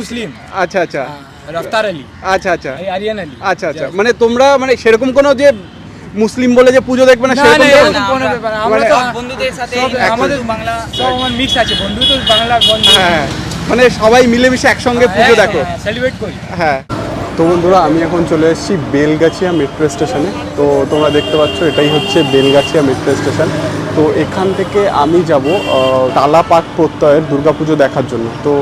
মুসলিম। আচ্ছা আচ্ছা। রফতার আলী। আচ্ছা আচ্ছা। আরিয়ান আলী। আচ্ছা আচ্ছা। মানে তোমরা মানে সেরকম কোনো যে মুসলিম বলে যে পুজো দেখবে না সেরকম কোনো ব্যাপার আমরা মানে তো বন্ধুদের সাথে আমাদের বাংলা সব আমার মিক্স আছে বন্ধু তো বাংলা বন্ধু। হ্যাঁ মানে সবাই মিলেমিশে একসঙ্গে পুজো দেখো। সেলিব্রেট করি। হ্যাঁ। তো বন্ধুরা, আমি এখন চলে এসেছি বেলগাছিয়া মেট্রো স্টেশনে। তো তোমরা দেখতে পাচ্ছ, এটাই হচ্ছে বেলগাছিয়া মেট্রো স্টেশন। তো এখান থেকে আমি যাব টালা পার্ক প্রত্যয়ের দুর্গাপুজো দেখার জন্য। তো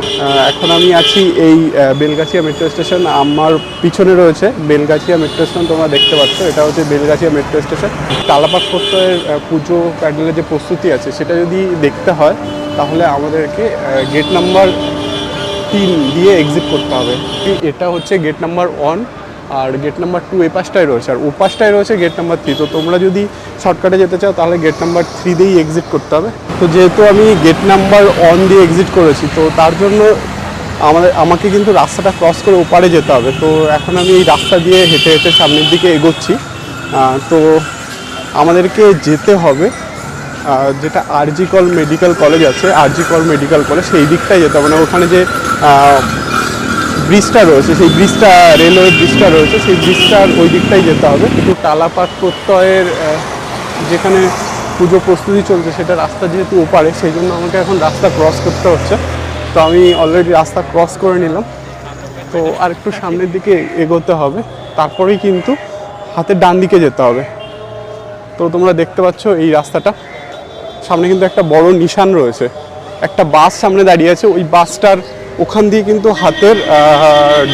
এখন আমি আছি এই বেলগাছিয়া মেট্রো স্টেশন। আমার পিছনে রয়েছে বেলগাছিয়া মেট্রো স্টেশন, তোমরা দেখতে পাচ্ছ। এটা হচ্ছে Belgachia metro station. Tala park প্রত্যয়ের পুজো প্যান্ডেলের যে প্রস্তুতি আছে, সেটা যদি দেখতে হয়, তাহলে আমাদেরকে গেট নাম্বার তিন দিয়ে এক্সিট করতে হবে। এটা হচ্ছে গেট নাম্বার ওয়ান আর গেট নাম্বার টু এই পাশটায় রয়েছে। আর ও পাশটায় রয়েছে গেট নাম্বার থ্রি তো তোমরা যদি শর্টকাটে যেতে চাও, তাহলে গেট নাম্বার থ্রি দিয়েই এক্সিট করতে হবে। তো যেহেতু আমি গেট নাম্বার ওয়ান দিয়ে এক্সিট করেছি, তো তার জন্য আমাদের, আমাকে কিন্তু রাস্তাটা ক্রস করে ওপারে যেতে হবে। তো এখন আমি এই রাস্তা দিয়ে হেঁটে হেঁটে সামনের দিকে এগোচ্ছি। তো আমাদেরকে যেতে হবে। যেটা আরজি কল মেডিকেল কলেজ আছে, আরজি কল মেডিকেল কলেজ, সেই দিকটাই যেতে হবে না। ওখানে যে ব্রিজটা রয়েছে, সেই ব্রিজটা রেলওয়ে ব্রিজটা রয়েছে, সেই ব্রিজটার ওই দিকটাই যেতে হবে। একটু টালাপাট প্রত্যয়ের যেখানে পুজো প্রস্তুতি চলছে, সেটা রাস্তা যেহেতু ওপারে, সেই জন্য আমাকে এখন রাস্তা ক্রস করতে হচ্ছে। তো আমি অলরেডি রাস্তা ক্রস করে নিলাম। তো আর একটু সামনের দিকে এগোতে হবে। তারপরেই কিন্তু হাতের ডান দিকে যেতে হবে। তো তোমরা দেখতে পাচ্ছ এই রাস্তাটা। সামনে কিন্তু একটা বড় নিশান রয়েছে। একটা বাস সামনে দাঁড়িয়ে আছে, ওই বাসটার ওখান দিয়ে কিন্তু হাতের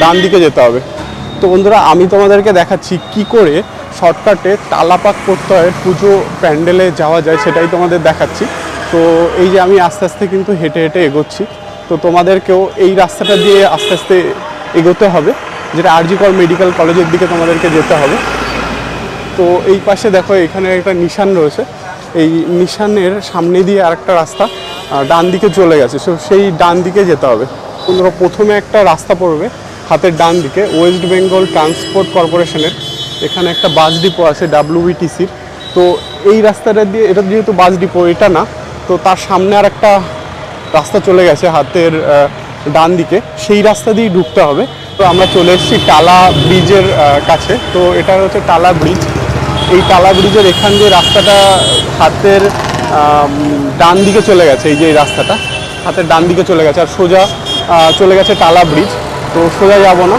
ডান দিকে যেতে হবে। তো বন্ধুরা, আমি তোমাদেরকে দেখাচ্ছি কি করে শর্টকাটে তালাপাক করতে হয় পুজো প্যান্ডেলে যাওয়া যায় সেটাই তোমাদের দেখাচ্ছি। তো এই যে আমি আস্তে আস্তে কিন্তু হেঁটে হেঁটে এগোচ্ছি। তো তোমাদেরকেও এই রাস্তাটা দিয়ে আস্তে আস্তে এগোতে হবে, যেটা আরজি কর মেডিকেল কলেজের দিকে তোমাদেরকে যেতে হবে। তো এই পাশে দেখো, এখানে একটা নিশান রয়েছে। এই নিশানের সামনে দিয়ে আরেকটা রাস্তা ডান দিকে চলে গেছে। সো সেই ডান দিকে যেতে হবে। তোমরা প্রথমে একটা রাস্তা পড়বে হাতের ডান দিকে ওয়েস্ট বেঙ্গল ট্রান্সপোর্ট কর্পোরেশনের এখানে একটা বাস ডিপো আছে ডাব্লিউবিটিসির তো এই রাস্তাটা দিয়ে, এটা যেহেতু বাস ডিপো, এটা না, তো তার সামনে আর একটা রাস্তা চলে গেছে হাতের ডান দিকে। সেই রাস্তা দিয়েই ঢুকতে হবে। তো আমরা চলে এসেছি টালা ব্রিজের কাছে। তো এটা হচ্ছে টালা ব্রিজ। এই টালা ব্রিজের এখান দিয়ে রাস্তাটা হাতের ডান দিকে চলে গেছে, এই যে এই রাস্তাটা, হাতের ডান দিকে চলে গেছে, আর সোজা চলে গেছে টালা ব্রিজ। তো সোজা যাব না।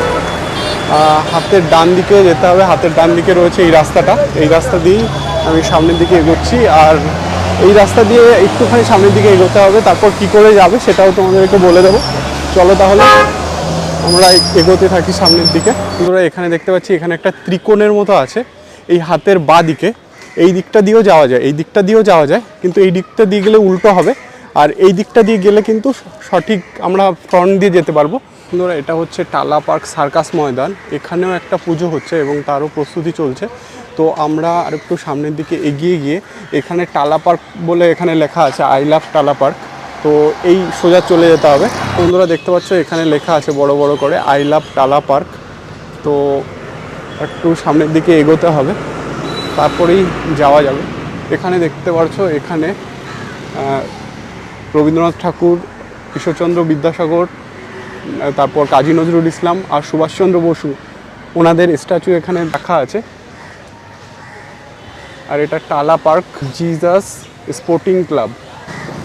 হাতের ডান দিকে যেতে হবে, হাতের ডান দিকে রয়েছে এই রাস্তাটা। এই রাস্তা দিয়েই আমি সামনের দিকে এগোচ্ছি, আর এই রাস্তা দিয়ে একটুখানি সামনের দিকে এগোতে হবে, তারপর কি করে যাবে সেটাও তোমাদেরকে বলে দেবো। চলো তাহলে, আমরা এগোতে থাকি সামনের দিকে। তোমরা এখানে দেখতে পাচ্ছি, এখানে একটা ত্রিকোণের মতো আছে। এই হাতের বা দিকে, এই দিকটা দিয়েও যাওয়া যায়, এই দিকটা দিয়েও যাওয়া যায়, কিন্তু এই দিকটা দিয়ে গেলে উল্টো হবে। আর এই দিকটা দিয়ে গেলে কিন্তু সঠিক আমরা ফ্রন্ট দিয়ে যেতে পারব। বন্ধুরা, এটা হচ্ছে টালা পার্ক সার্কাস ময়দান। এখানেও একটা পুজো হচ্ছে এবং তারও প্রস্তুতি চলছে। তো আমরা আর একটু সামনের দিকে এগিয়ে গিয়ে এখানে টালা পার্ক বলে এখানে লেখা আছে, আই লাভ টালা পার্ক। তো এই সোজা চলে যেতে হবে। বন্ধুরা, দেখতে পাচ্ছ এখানে লেখা আছে বড় বড় করে, আই লাভ টালা পার্ক। তো একটু সামনের দিকে এগোতে হবে, তারপরেই যাওয়া যাবে। এখানে দেখতে পাচ্ছ এখানে রবীন্দ্রনাথ ঠাকুর ঈশ্বরচন্দ্র বিদ্যাসাগর তারপর কাজী নজরুল ইসলাম আর সুভাষচন্দ্র বসু, ওনাদের স্ট্যাচু এখানে রাখা আছে। আর এটা Tala park, Jesus sporting club.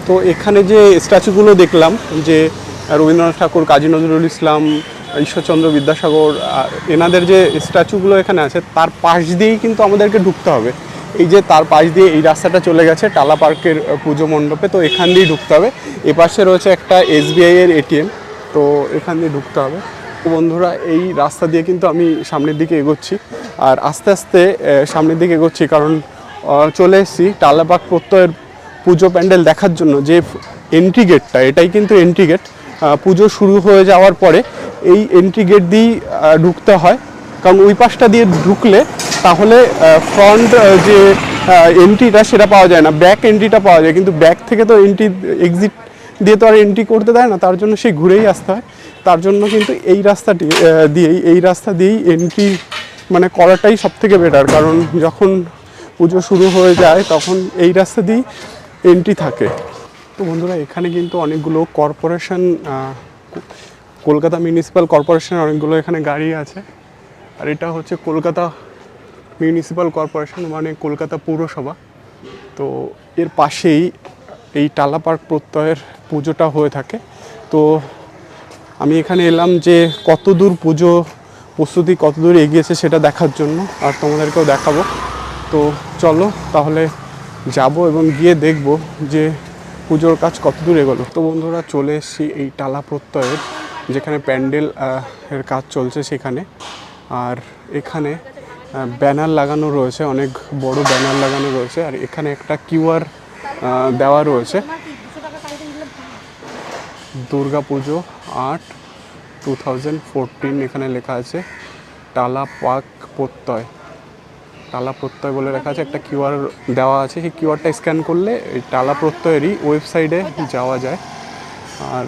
তো এখানে যে স্ট্যাচুগুলো দেখলাম, যে রবীন্দ্রনাথ ঠাকুর, কাজী নজরুল ইসলাম ঈশ্বরচন্দ্র বিদ্যাসাগর এনাদের যে স্ট্যাচুগুলো এখানে আছে, তার পাশ দিয়েই কিন্তু আমাদেরকে ঢুকতে হবে। এই যে তার পাশ দিয়ে এই রাস্তাটা চলে গেছে, টালা পার্কের পুজো মণ্ডপে, তো এখান দিয়েই ঢুকতে হবে। এপাশে রয়েছে একটা এসবিআই এর এটিএম তো এখান দিয়ে ঢুকতে হবে। বন্ধুরা, এই রাস্তা দিয়ে কিন্তু আমি সামনের দিকে এগোচ্ছি। আর আস্তে আস্তে সামনের দিকে এগোচ্ছি, কারণ চলে এসেছি টালাপাক প্রত্যয়ের পুজো প্যান্ডেল দেখার জন্য যে এন্ট্রি গেটটা, এটাই কিন্তু এন্ট্রি গেট। পুজো শুরু হয়ে যাওয়ার পরে এই এন্ট্রি গেট দিয়েই ঢুকতে হয়। কারণ ওই পাশটা দিয়ে ঢুকলে তাহলে ফ্রন্ট যে এন্ট্রিটা সেটা পাওয়া যায় না। ব্যাক এন্ট্রিটা পাওয়া যায়। কিন্তু ব্যাক থেকে তো এন্ট্রি এক্সিট দিয়ে তো আর এন্ট্রি করতে দেয় না। তার জন্য সেই ঘুরেই আসতে হয়। তার জন্য কিন্তু এই রাস্তাটি দিয়েই, এই রাস্তা দিয়েই এন্ট্রি মানে করাটাই সব থেকে বেটার কারণ যখন পুজো শুরু হয়ে যায়, তখন এই রাস্তা দিয়েই এন্ট্রি থাকে। তো বন্ধুরা, এখানে কিন্তু অনেকগুলো কর্পোরেশন কলকাতা মিউনিসিপ্যাল কর্পোরেশনের অনেকগুলো এখানে গাড়ি আছে। আর এটা হচ্ছে কলকাতা মিউনিসিপ্যাল কর্পোরেশন মানে কলকাতা পৌরসভা। তো এর পাশেই এই টালা পার্ক প্রত্যয়ের পুজোটা হয়ে থাকে। তো আমি এখানে এলাম যে কত দূর পুজো প্রস্তুতি কত দূর এগিয়েছে সেটা দেখার জন্য, আর তোমাদেরকেও দেখাবো। তো চলো তাহলে যাব এবং গিয়ে দেখব যে পুজোর কাজ কত দূর এগোলো? তো বন্ধুরা, চলে এসেছি এই টালা প্রত্যয়ের, যেখানে প্যান্ডেল এর কাজ চলছে সেখানে। আর এখানে ব্যানার লাগানো রয়েছে, অনেক বড় ব্যানার লাগানো রয়েছে। আর এখানে একটা কিউআর দেওয়া রয়েছে। দুর্গা পুজো আট টু থাউজেন্ড ফোরটিন এখানে লেখা আছে, টালা পাক প্রত্যয়। টালা প্রত্যয় বলে রাখা আছে, একটা কিউআর দেওয়া আছে। সেই কিউআরটা স্ক্যান করলে এই টালা প্রত্যয়েরই ওয়েবসাইটে যাওয়া যায়। আর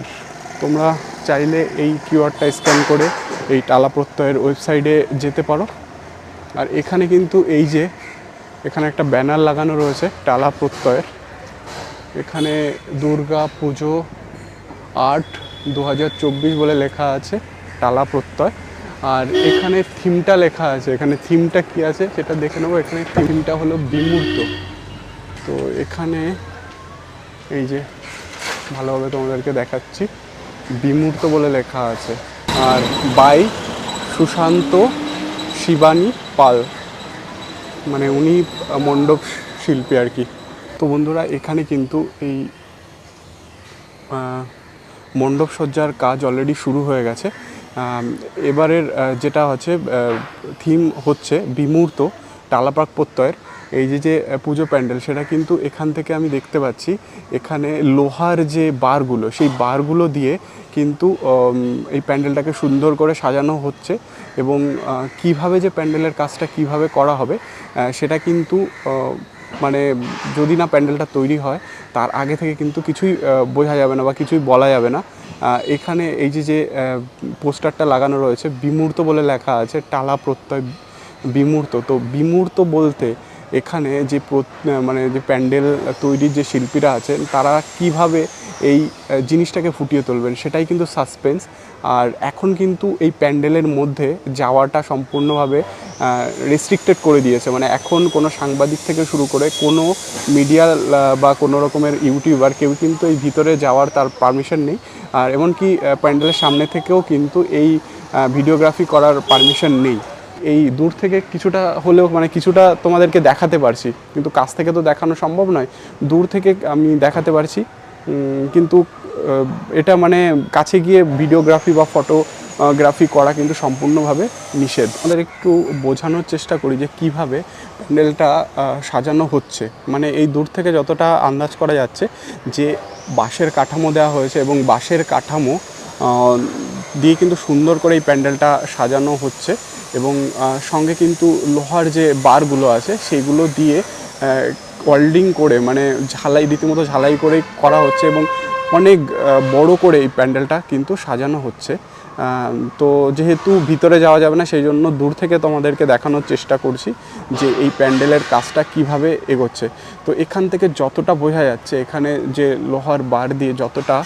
তোমরা চাইলে এই কিউআরটা স্ক্যান করে এই টালা প্রত্যয়ের ওয়েবসাইটে যেতে পারো। আর এখানে কিন্তু এই যে, এখানে একটা ব্যানার লাগানো রয়েছে টালা প্রত্যয়ের। এখানে দুর্গা পুজো আট দু বলে লেখা আছে টালা প্রত্যয়। আর এখানে থিমটা লেখা আছে। এখানে থিমটা কি আছে সেটা দেখে নেব। এখানে থিমটা হলো বিমূর্ত। তো এখানে এই যে ভালোভাবে তোমাদেরকে দেখাচ্ছি। বিমূর্ত বলে লেখা আছে। আর বাই সুশান্ত শিবানী পাল। মানে উনি মণ্ডপ শিল্পী আর কি। তো বন্ধুরা, এখানে কিন্তু এই মণ্ডপ সজ্জার কাজ অলরেডি শুরু হয়ে গেছে। এবারের যেটা হচ্ছে থিম হচ্ছে বিমূর্ত, টালাপাক প্রত্যয়ের। এই যে যে পুজো প্যান্ডেল, সেটা কিন্তু এখান থেকে আমি দেখতে পাচ্ছি, এখানে লোহার যে বারগুলো, সেই বারগুলো দিয়ে কিন্তু এই প্যান্ডেলটাকে সুন্দর করে সাজানো হচ্ছে এবং কীভাবে যে প্যান্ডেলের কাজটা কীভাবে করা হবে সেটা কিন্তু মানে যদি না প্যান্ডেলটা তৈরি হয়, তার আগে থেকে কিন্তু কিছুই বোঝা যাবে না বা কিছুই বলা যাবে না। এখানে এই যে যে পোস্টারটা লাগানো রয়েছে, বিমূর্ত বলে লেখা আছে, টালা প্রত্যয় বিমূর্ত। তো বিমূর্ত বলতে এখানে যে মানে যে প্যান্ডেল তৈরির যে শিল্পীরা আছেন, তারা কীভাবে এই জিনিসটাকে ফুটিয়ে তুলবেন সেটাই কিন্তু সাসপেন্স আর এখন কিন্তু এই প্যান্ডেলের মধ্যে যাওয়াটা সম্পূর্ণভাবে রেস্ট্রিক্টেড করে দিয়েছে। মানে এখন কোনো সাংবাদিক থেকে শুরু করে কোনো মিডিয়া বা কোনো রকমের ইউটিউবার কেউ কিন্তু এই ভিতরে যাওয়ার তার পারমিশন নেই। আর এমনকি প্যান্ডেলের সামনে থেকেও কিন্তু এই ভিডিওগ্রাফি করার পারমিশন নেই। এই দূর থেকে কিছুটা হলেও মানে কিছুটা তোমাদেরকে দেখাতে পারছি। কিন্তু কাছ থেকে তো দেখানো সম্ভব নয়। দূর থেকে আমি দেখাতে পারছি। কিন্তু এটা মানে কাছে গিয়ে ভিডিওগ্রাফি বা ফটোগ্রাফি করা কিন্তু সম্পূর্ণভাবে নিষেধ। আমাদের একটু বোঝানোর চেষ্টা করি যে কীভাবে প্যান্ডেলটা সাজানো হচ্ছে। মানে এই দূর থেকে যতটা আন্দাজ করা যাচ্ছে যে বাঁশের কাঠামো দেওয়া হয়েছে এবং বাঁশের কাঠামো দিয়ে কিন্তু সুন্দর করে এই প্যান্ডেলটা সাজানো হচ্ছে। এবং সঙ্গে কিন্তু লোহার যে বারগুলো আছে সেইগুলো দিয়ে ওয়েল্ডিং করে মানে ঝালাই, রীতিমতো ঝালাই করে করা হচ্ছে এবং অনেক বড় করে এই প্যান্ডেলটা কিন্তু সাজানো হচ্ছে। তো যেহেতু ভিতরে যাওয়া যাবে না, সেই জন্য দূর থেকে তোমাদেরকে দেখানোর চেষ্টা করছি যে এই প্যান্ডেলের কাজটা কীভাবে এগোচ্ছে। তো এখান থেকে যতটা বোঝা যাচ্ছে, এখানে যে লোহার বার দিয়ে যতটা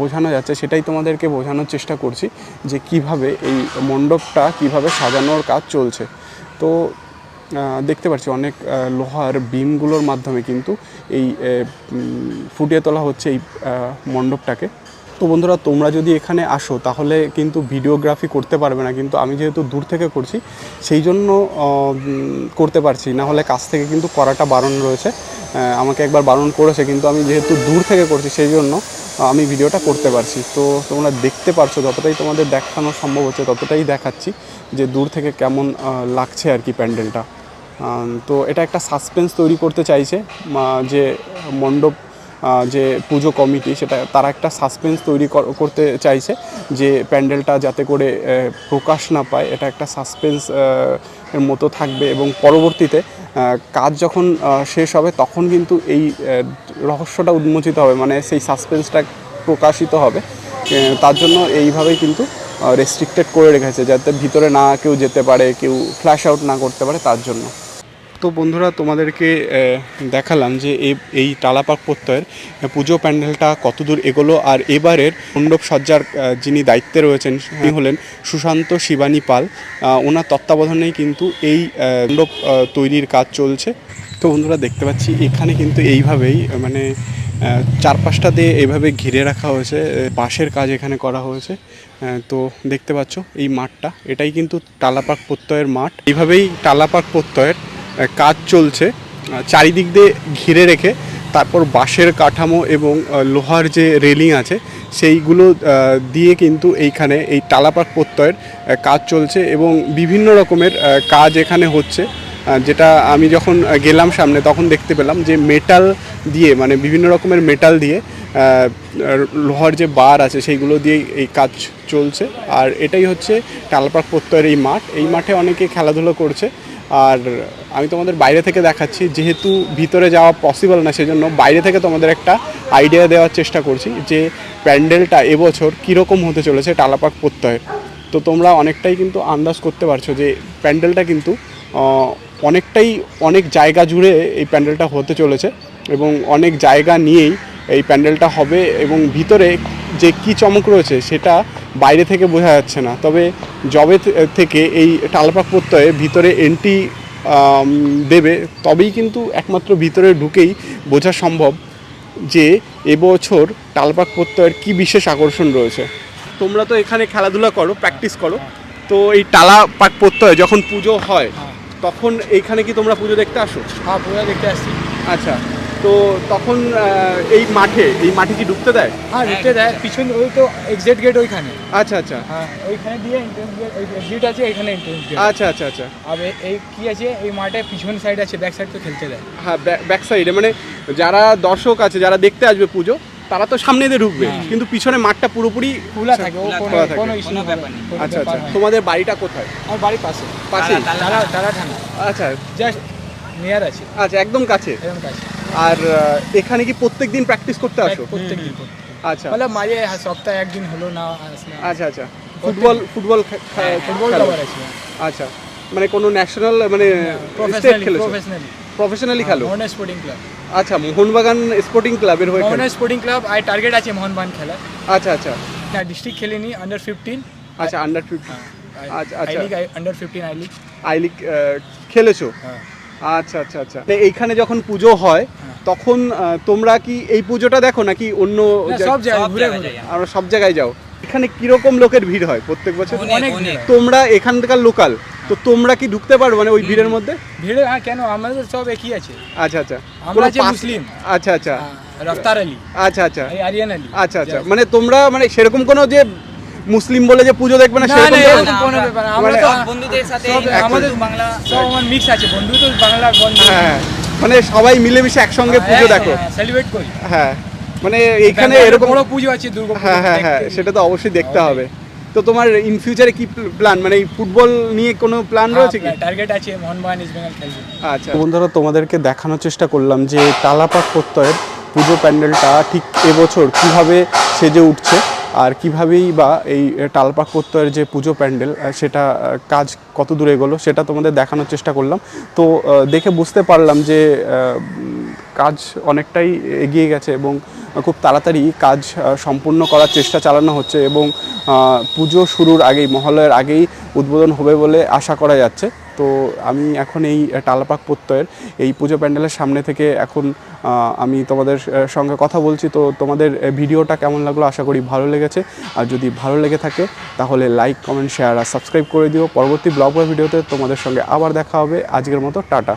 বোঝানো যাচ্ছে, সেটাই তোমাদেরকে বোঝানোর চেষ্টা করছি যে কীভাবে এই মণ্ডপটা, কীভাবে সাজানোর কাজ চলছে। তো দেখতে পাচ্ছি অনেক লোহার বিমগুলোর মাধ্যমে কিন্তু এই ফুটিয়ে তোলা হচ্ছে এই মণ্ডপটাকে। তো বন্ধুরা, তোমরা যদি এখানে আসো, তাহলে কিন্তু ভিডিওগ্রাফি করতে পারবে না। কিন্তু আমি যেহেতু দূর থেকে করছি, সেই জন্য করতে পারছি। না হলে কাছ থেকে কিন্তু করাটা বারণ রয়েছে। আমাকে একবার বারণ করেছে, কিন্তু আমি যেহেতু দূর থেকে করছি, সেই জন্য আমি ভিডিওটা করতে পারছি। তো তোমরা দেখতে পারছ, যতটাই তোমাদের দেখানো সম্ভব হচ্ছে, ততটাই দেখাচ্ছি যে দূর থেকে কেমন লাগছে আর কি প্যান্ডেলটা। তো এটা একটা সাসপেন্স তৈরি করতে চাইছে যে মণ্ডপ যে পুজো কমিটি, সেটা তারা একটা সাসপেন্স তৈরি কর- করতে চাইছে যে প্যান্ডেলটা যাতে করে প্রকাশ না পায়, এটা একটা সাসপেন্স এর মতো থাকবে এবং পরবর্তীতে কাজ যখন শেষ হবে তখন কিন্তু এই রহস্যটা উন্মোচিত হবে মানে সেই সাসপেন্সটা প্রকাশিত হবে। তার জন্য এইভাবেই কিন্তু রেস্ট্রিক্টেড করে রেখেছে, যাতে ভিতরে না কেউ যেতে পারে, কেউ ফ্ল্যাশ আউট না করতে পারে, তার জন্য। তো বন্ধুরা তোমাদেরকে দেখালাম যে এই এই টালাপাক প্রত্যয়ের পুজো প্যান্ডেলটা কতদূর এগোলো আর এবারের মণ্ডপ সজ্জার যিনি দায়িত্বে রয়েছেন তিনি হলেন সুশান্ত শিবানী পাল। ওনার তত্ত্বাবধানেই কিন্তু এই মণ্ডপ তৈরির কাজ চলছে। তো বন্ধুরা দেখতে পাচ্ছি এখানে কিন্তু এইভাবেই মানে আহ, চারপাশটা দিয়ে এইভাবে ঘিরে রাখা হয়েছে বাঁশের কাজ এখানে করা হয়েছে। তো দেখতে পাচ্ছ এই মাঠটা এটাই কিন্তু টালাপাক প্রত্যয়ের মাঠ। এইভাবেই টালাপাক প্রত্যয়ের কাজ চলছে। চারিদিক দিয়ে ঘিরে রেখে তারপর বাঁশের কাঠামো এবং লোহার যে রেলিং আছে, সেইগুলো দিয়ে কিন্তু এইখানে এই টালাপাক প্রত্যয়ের কাজ চলছে এবং বিভিন্ন রকমের কাজ এখানে হচ্ছে। যেটা আমি যখন গেলাম সামনে, তখন দেখতে পেলাম যে মেটাল দিয়ে মানে বিভিন্ন রকমের মেটাল দিয়ে লোহার যে বার আছে, সেইগুলো দিয়ে এই কাজ চলছে। আর এটাই হচ্ছে টালপাক প্রত্যয়ের এই মাঠ। এই মাঠে অনেকে খেলাধুলো করছে। আর আমি তোমাদের বাইরে থেকে দেখাচ্ছি, যেহেতু ভিতরে যাওয়া পসিবল না সেজন্য বাইরে থেকে তোমাদের একটা আইডিয়া দেওয়ার চেষ্টা করছি যে প্যান্ডেলটা এবছর কীরকম হতে চলেছে টালাপাক প্রত্যয়ের তো তোমরা অনেকটাই কিন্তু আন্দাজ করতে পারছ যে প্যান্ডেলটা কিন্তু অনেকটাই অনেক জায়গা জুড়ে এই প্যান্ডেলটা হতে চলেছে এবং অনেক জায়গা নিয়েই এই প্যান্ডেলটা হবে এবং ভিতরে যে কি চমক রয়েছে সেটা বাইরে থেকে বোঝা যাচ্ছে না। তবে জবে থেকে এই টালপাক প্রত্যয়ে ভিতরে এন্ট্রি দেবে তবেই কিন্তু একমাত্র ভিতরে ঢুকেই বোঝা সম্ভব যে এবছর টালপাক প্রত্যয়ের কি বিশেষ আকর্ষণ রয়েছে। তোমরা তো এখানে খেলাধুলা করো প্র্যাকটিস করো তো এই টালা পাক প্রত্যয় যখন পুজো হয় তখন এইখানে কি তোমরা পুজো দেখতে আসো? হ্যাঁ পুরো দেখতে আসছি আচ্ছা। তো তখন এই মাঠে এই মাঠে কি ঢুকতে দেয়? হ্যাঁ ঢুকতে দেয়। পিছন ওই তো এক্সিট গেট ওইখানে। আচ্ছা আচ্ছা। হ্যাঁ ওইখানে দিয়ে এন্ট্রেন্স গেট ওই এক্সিট আছে এখানে এন্ট্রেন্স গেট আচ্ছা আচ্ছা আচ্ছা। আর এই কি আছে এই মাঠে পিছন সাইড আছে ব্যাক সাইড তো খেলতে দেয়। হ্যাঁ ব্যাক সাইডে মানে যারা দর্শক আছে যারা দেখতে আসবে পুজো তারা তো সামনে দিয়ে ঢুকবে। হ্যাঁ। কিন্তু পিছনে মাঠটা পুরোপুরি খোলা থাকে ও কোনো খোলা থাকে। ইস্যু ব্যাপার নেই। আচ্ছা আচ্ছা। তোমাদের বাড়িটা কোথায়? আমার বাড়ির পাশে। পাশে তারা তারা থানা। আচ্ছা। জাস্ট নিয়ার আছে। আচ্ছা একদম কাছে। এরকম কাছে। আর এখানে কি প্রত্যেক দিন প্র্যাকটিস করতে আসো? প্রত্যেক দিন আচ্ছা। মানে মাঝে সপ্তাহে একদিন হলো না আচ্ছা আচ্ছা। ফুটবল ফুটবল খে- ফুটবল আছে আচ্ছা। মানে কোনো ন্যাশনাল মানে স্টেট প্রফেশনালি খেলেছো? প্রফেশনালি খেলো? মোহন স্পোর্টিং ক্লাব আচ্ছা মোহনবাগান স্পোর্টিং ক্লাবের হয়ে মোহন স্পোর্টিং ক্লাব আর টার্গেট আছে মোহনবাগান খেলা আচ্ছা আচ্ছা। না ডিস্ট্রিক্ট খেলিনি আন্ডার ফিফটিন আচ্ছা আন্ডার ফিফটি আচ্ছা, আই আচ্ছা। League under fifteen I league I league খেলেছো? হ্যাঁ। আচ্ছা আচ্ছা আচ্ছা। এইখানে যখন পুজো হয় তখন তোমরা কি এই পুজোটা দেখো নাকি অন্য সব জায়গায়? ঘুরে ঘুরে। আমরা। সব জায়গায় যাও। এখানে কীরকম লোকের ভিড় হয় প্রত্যেক বছর? অনেক তোমরা এখানকার লোকাল তো তোমরা কি ঢুকতে পারো মানে ওই ভিড়ের মধ্যে? ভিড়ে হ্যাঁ কেন? আমাদের সব একই আছে। আচ্ছা আচ্ছা। আমরা যে মুসলিম। আচ্ছা আচ্ছা। হ্যাঁ, রফতার আলী। আচ্ছা আচ্ছা। আরিয়ান আলী। আচ্ছা আচ্ছা। মানে তোমরা মানে সেরকম কোনো যে মুসলিম বলে যে পুজো দেখবে না সেরকম কোনো ব্যাপার আমরা মানে তো বন্ধুদের সাথে আমাদের বাংলা সব আমার মিক্স আছে বন্ধু তো বাংলা বন্ধু। হ্যাঁ মানে সবাই মিলেমিশে একসঙ্গে পুজো দেখো। সেলিব্রেট করি। হ্যাঁ মানে এখানে এরকম বড় পুজো আছে দুর্গা হ্যাঁ হ্যাঁ হ্যাঁ সেটা তো অবশ্যই দেখতে হবে। তো তোমার ইন ফিউচারে কি প্ল্যান মানে এই ফুটবল নিয়ে কোনো প্ল্যান রয়েছে কি? টার্গেট আছে মোহনবাগান ইস্ট বেঙ্গল খেলবে। আচ্ছা। বন্ধুরা তোমাদেরকে দেখানোর চেষ্টা করলাম যে তালাপাক প্রত্যয়ের পুজো প্যান্ডেলটা ঠিক এবছর কীভাবে সেজে উঠছে। আর কিভাবেই বা এই টালপাক প্রত্যয়ের যে পুজো প্যান্ডেল সেটা কাজ কত দূরে এগোলো সেটা তোমাদের দেখানোর চেষ্টা করলাম। তো দেখে বুঝতে পারলাম যে কাজ অনেকটাই এগিয়ে গেছে এবং খুব তাড়াতাড়ি কাজ সম্পূর্ণ করার চেষ্টা চালানো হচ্ছে এবং পুজো শুরুর আগেই মহালয়ের আগেই উদ্বোধন হবে বলে আশা করা যাচ্ছে। তো আমি এখন এই টালাপাক প্রত্যয়ের এই পুজো প্যান্ডেলের সামনে থেকে এখন আমি তোমাদের সঙ্গে কথা বলছি। তো তোমাদের ভিডিওটা কেমন লাগল? আশা করি ভালো লেগেছে। আর যদি ভালো লেগে থাকে, তাহলে লাইক কমেন্ট শেয়ার আর সাবস্ক্রাইব করে দিও। পরবর্তী ব্লগ ভিডিওতে তোমাদের সঙ্গে আবার দেখা হবে। আজকের মতো, টাটা।